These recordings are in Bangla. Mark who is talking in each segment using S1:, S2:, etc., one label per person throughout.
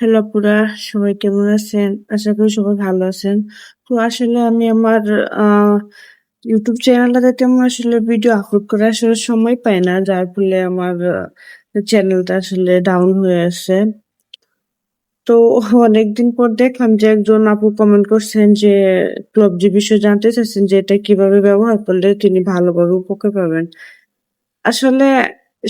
S1: হ্যালো আপুরা, সবাই কেমন আছেন? আশা করি সবাই ভালো আছেন। তো আসলে আমি আমার ইউটিউব চ্যানেলটাতে তেমন আসলে ভিডিও আপলোড করার আসলে সময় পাই না। যার ফলে আমার চ্যানেলটা আসলে ডাউন হয়ে আছে। তো অনেকদিন পর দেখলাম যে একজন আপু কমেন্ট করছেন যে ক্লব ক্লবজি বিষয়ে জানতে চাচ্ছেন যে এটা কীভাবে ব্যবহার করলে তিনি ভালোভাবে উপকার পাবেন। আসলে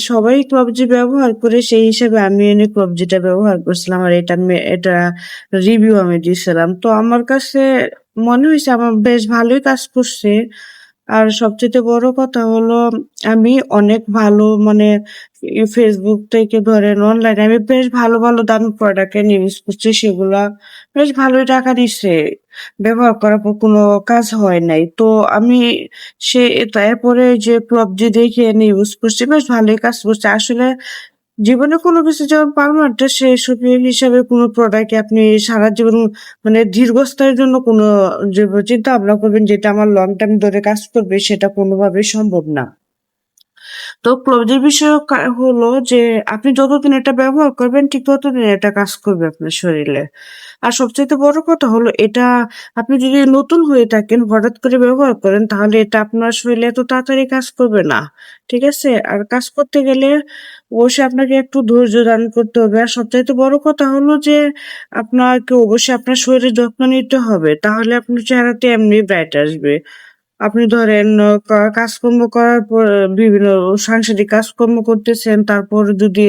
S1: সবাই কবজি ব্যবহার করে সেই হিসেবে আমি এনে কবজিটা ব্যবহার করছিলাম আর এটা এটা রিভিউ আমি দিয়েছিলাম। তো আমার কাছে মনে হয়েছে আমার বেশ ভালোই কাজ করছে। আর সবচেয়ে বড় কথা হলো আমি অনেক ভালো মানে ফেসবুক থেকে ধরেন অনলাইনে আমি বেশ ভালো, ভালো দামি প্রোডাক্ট এনে ইউজ করছি সেগুলা বেশ ভালোই টাকা নিচ্ছে। ব্যবহার করার পর কোনো কাজ হয় নাই। তো আমি সে তারপরে যে ক্লবজি দেখে ইউজ করছি বেশ ভালোই কাজ করছে। আসলে জীবনে কোনো কিছু যেমন পার্মানেন্ট সেসব হিসাবে কোনো প্রোডাক্ট আপনি সারা জীবন মানে দীর্ঘস্থায়ের জন্য কোনো চিন্তা ভাবনা করবেন যেটা আমার লং টাইম ধরে কাজ করবে, সেটা কোনোভাবেই সম্ভব না। তো ক্লোজের বিষয় হলো যে আপনি যতদিন এটা ব্যবহার করবেন, ঠিক ততদিন এটা কাজ করবে আপনার শরীরে। আর সবচাইতে বড় কথা হলো এটা আপনি যদি নতুন হয়ে থাকেন, হঠাৎ করে ব্যবহার করেন, তাহলে এটা আপনার শরীরে এত তাড়াতাড়ি কাজ করবে না। ঠিক আছে? আর কাজ করতে গেলে অবশ্যই আপনাকে একটু ধৈর্য দান করতে হবে। আর সবচাইতে বড় কথা হলো যে আপনাকে অবশ্যই আপনার শরীরের যত্ন নিতে হবে। তাহলে আপনার চেহারাটা এমনি ব্রাইট আসবে। আপনি ধরেন কাজকর্ম করার পর বিভিন্ন সাংসারিক কাজকর্ম করতেছেন, তারপর যদি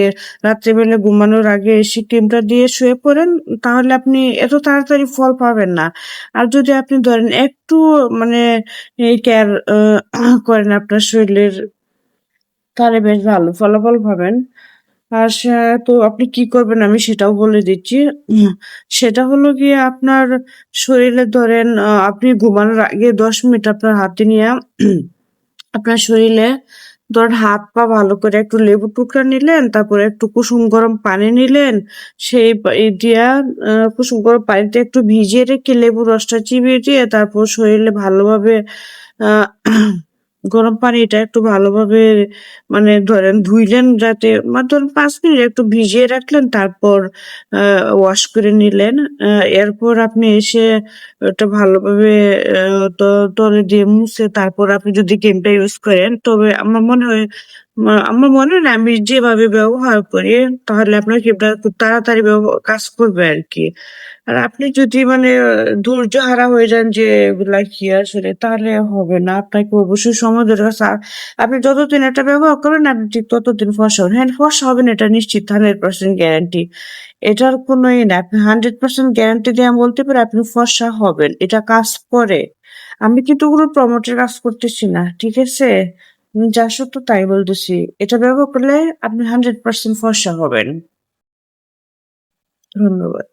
S1: রাত্রিবেলা ঘুমানোর আগে এসে ক্রিমটা দিয়ে শুয়ে পড়েন, তাহলে আপনি এত তাড়াতাড়ি ফল পাবেন না। আর যদি আপনি ধরেন একটু মানে কেয়ার করেন আপনার শরীরের তাহলে বেশ ভালো ফলাফল পাবেন। আর তো আপনি কি করবেন আমি সেটাও বলে দিচ্ছি। সেটা হলো গিয়ে আপনার শরীরে ধরেন আপনি ঘুমানোর আগে ১০ মিনিট আপনার হাতে নিয়ে আপনার শরীরে ধরেন হাত-পা ভালো করে একটু লেবু টুকরা নিলেন, তারপরে একটু কুসুম গরম পানি নিলেন, সেই পা দিয়া কুসুম গরম পানিতে একটু ভিজিয়ে রেখে লেবুর রসটা চিবিয়ে দিয়ে তারপর শরীরে ভালোভাবে আ গরম পানিটা একটু ভালোভাবে মানে ধরেন ধুইলেন যাতে ধরেন পাঁচ মিনিট একটু ভিজিয়ে রাখলেন, তারপর ওয়াশ করে নিলেন। এরপর আপনি এসে ওটা ভালোভাবে তলে দিয়ে মুছে, তারপর আপনি যদি ক্রিমটা ইউজ করেন, তবে আমার মনে হয় আমার মনে হয় আমি যেভাবে ব্যবহার করি তাহলে আপনার ক্রিমটা খুব তাড়াতাড়ি কাজ করবে আরকি। আর আপনি যদি মানে ধৈর্যহারা হয়ে যান যে এগুলা কি আসলে তাহলে হবে না। আপনাকে অবশ্যই সময় ধরে আর আপনি যতদিন এটা ব্যবহার করবেন আপনি ঠিক ততদিন ফর্সা হবেন। হ্যাঁ, ফর্সা হবেন এটা নিশ্চিত 100% গ্যারান্টি। এটার কোনো ই না। আপনি 100% গ্যারান্টি দিয়ে আমি বলতে পারি আপনি ফর্সা হবেন। এটা কাজ করে। আমি কিন্তু কোনো প্রমোটের কাজ করতেছি না। ঠিক আছে? আমি যা সত্য তাই বলতেছি। এটা ব্যবহার করলে আপনি 100% ফর্সা হবেন। ধন্যবাদ।